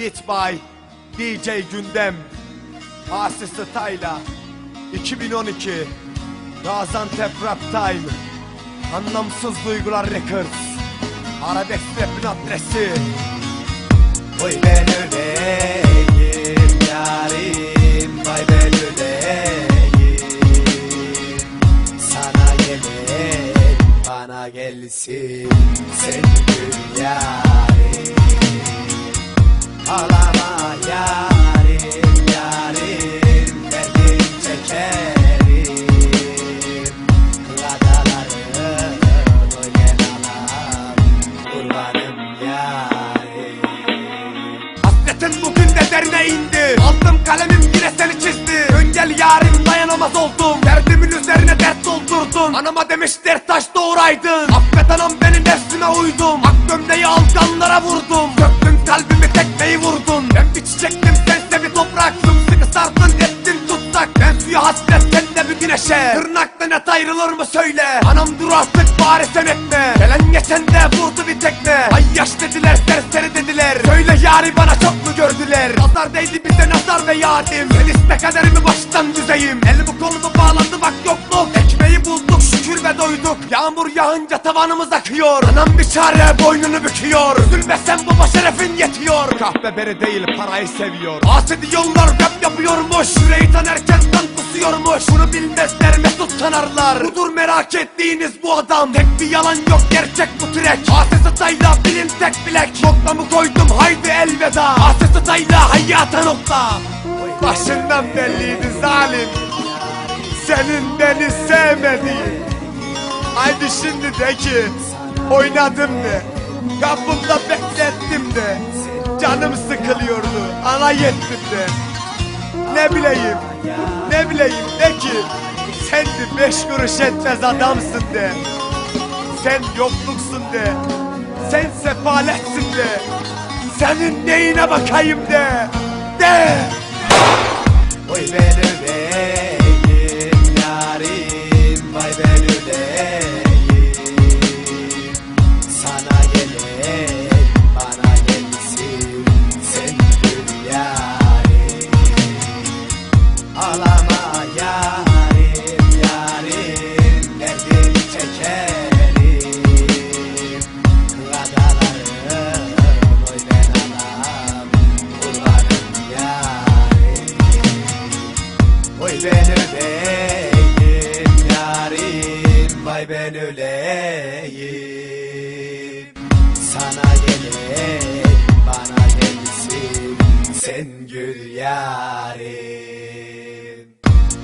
Beat by DJ Gündem Asi Style'a 2012 Gaziantep Rap Time Anlamsız Duygular Records Arabesk Rap'in adresi. Oy ben öleyim yarim Vay ben öleyim Sana gelin bana gelsin Sen gül yarim Ağlama yarim yarim Derdim çekerim. Kıladaların oy gel alam Kurbanım yarim Hasretin bugün de derine indi. Aldım kalemim yine seni çizdi. Dön yarim dayanamaz oldum. Derdimin üzerine dert doldurdun. Anama demiş dert taş doğuraydın Affet anam benim nefsime uydum. Ak gömleği alganlara vurdum güneşe Tırnaktan et ayrılır mı söyle? Anam dur artık bari sen etme. Gelen geçen de vurdu bir tekme. Ay yaş dediler serseri dediler. Söyle yari bana çok mu gördüler? Nazar değdi bize nazar ve yarim. Sen iste kaderimi baştan düzeyim. Elimi kolumu bağlandı bak yokluk Ekmeği bulduk şükür ve doyduk. Yağmur yağınca tavanımız akıyor. Anam bir çare boynunu büküyor. Üzülme sen baba şerefin yetiyor. Kahve beri değil parayı seviyor. Asi diyorlar rap kan kusuyormuş Bunu bilmezler mesut tanarlar Budur merak ettiğiniz bu adam. Tek bir yalan yok gerçek bu trek. Asi stayla bilin tek bilek Noktamı koydum haydi elveda. Asi stayla hayata nokta. Başından belliydi zalim. Senin beni sevmediğin Haydi şimdi de ki Oynadım de. Kapımda beklettim de. Canım sıkılıyordu Alay ettim de Ne bileyim Ne bileyim de ki Sen de beş kuruş etmez adamsın de. Sen yokluksun de Sen sefaletsin de Senin neyine bakayım de De. Oy ben ben öleyim Sana gelin bana gelsin Sen gül yarim.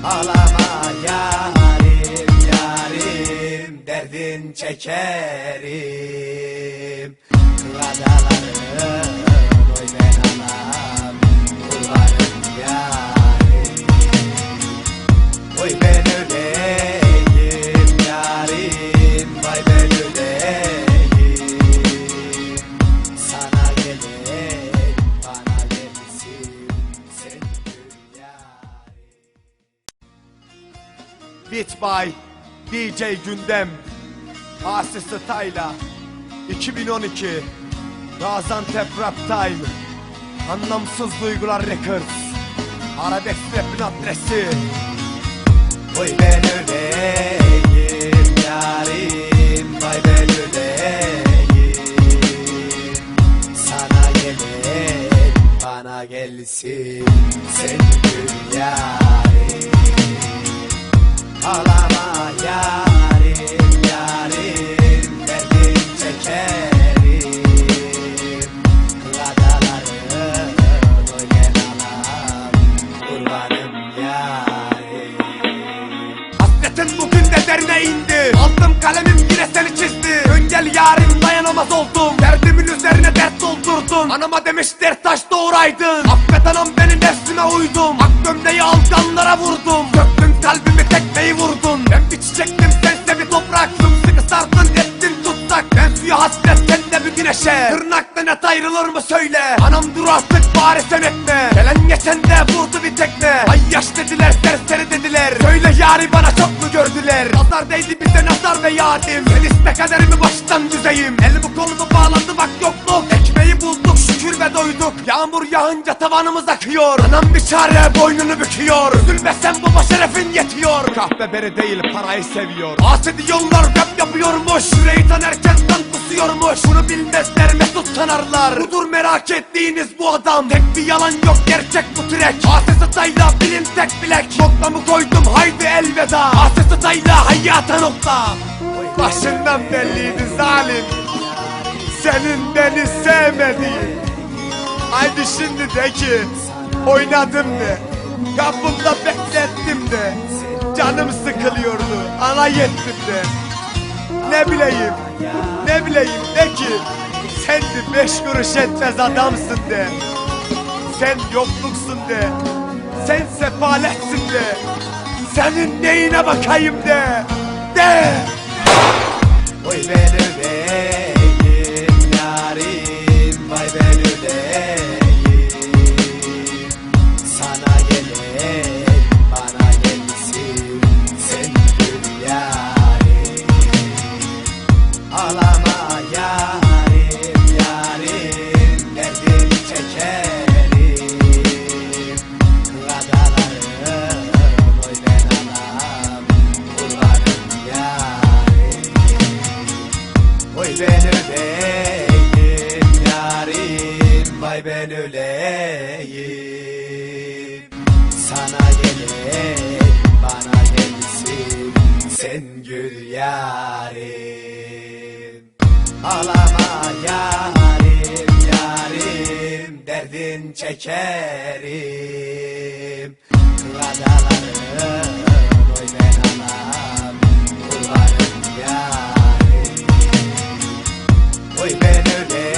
Ağlama yarim yarim Derdin çekerim. Kıladalarım oy ben anam Kurbanım yarim. Oy ben Beat by DJ Gündem Asi Style'a 2012 Gaziantep Rap Time Anlamsız Duygular Records Arabesk Rap'in adresi. Oy ben öleyim yarim Vay ben öleyim Sana gelin bana gelsin Sen gül yarim Ağlama yarim yarim Derdim çekerim Kıladalarım oy gel alam Kurbanım yarim Hasretin bugün de derine indi. Aldım kalemim yine seni çizdi. Dön yarim dayanamaz oldum. Derdimin üzerine dert doldurdun. Anama demiş dert taş doğuraydın Affet anam benim nefsime uydum. Ak gömleği alganlara vurdum güneşe Tırnaktan et ayrılır mı söyle. Anam dur artık bari sen etme. Gelen geçen de vurdu bir tekme. Ay yaş dediler serseri dediler. Söyle yari bana çok mu gördüler? Nazar değdi bize nazar ve yarim. Sen iste kaderimi baştan düzeyim. Elimi kolumu bağlandı bak yokluk Ekmeği bulduk şükür ve doyduk. Yağmur yağınca tavanımız akıyor. Anam bir çare boynunu büküyor. Üzülmesen baba şerefin yetiyor. Kahve beri değil parayı seviyor. Asidi yollar rap yapıyormuş. Yüreği tanerken kan kusuyormuş. Bunu bilmezler mesut tanarlar Budur merak ettiğiniz bu adam. Tek bir yalan yok gerçek bu trek. Asesi tayla bilin tek bilek. Noktamı koydum haydi elveda. Asesi tayla hayata nokta. Başından belliydi zalim. Senin beni sevmediğin. Haydi şimdi de ki Oynadım de. Kapımda beklettim de. Canım sıkılıyordu Alay ettim de. Ne bileyim Ne bileyim de ki Sen de beş kuruş etmez adamsın de. Sen yokluksun de. Sen sefaletsin de. Senin neyine bakayım de. De. Oy ben öleyim öleyim Sana gelin bana gelsin Sen gül yarim. Ağlama yarim yarim Derdin çekerim. Kadalarım oy ben anam Kurbanım yarim. Oy ben öleyim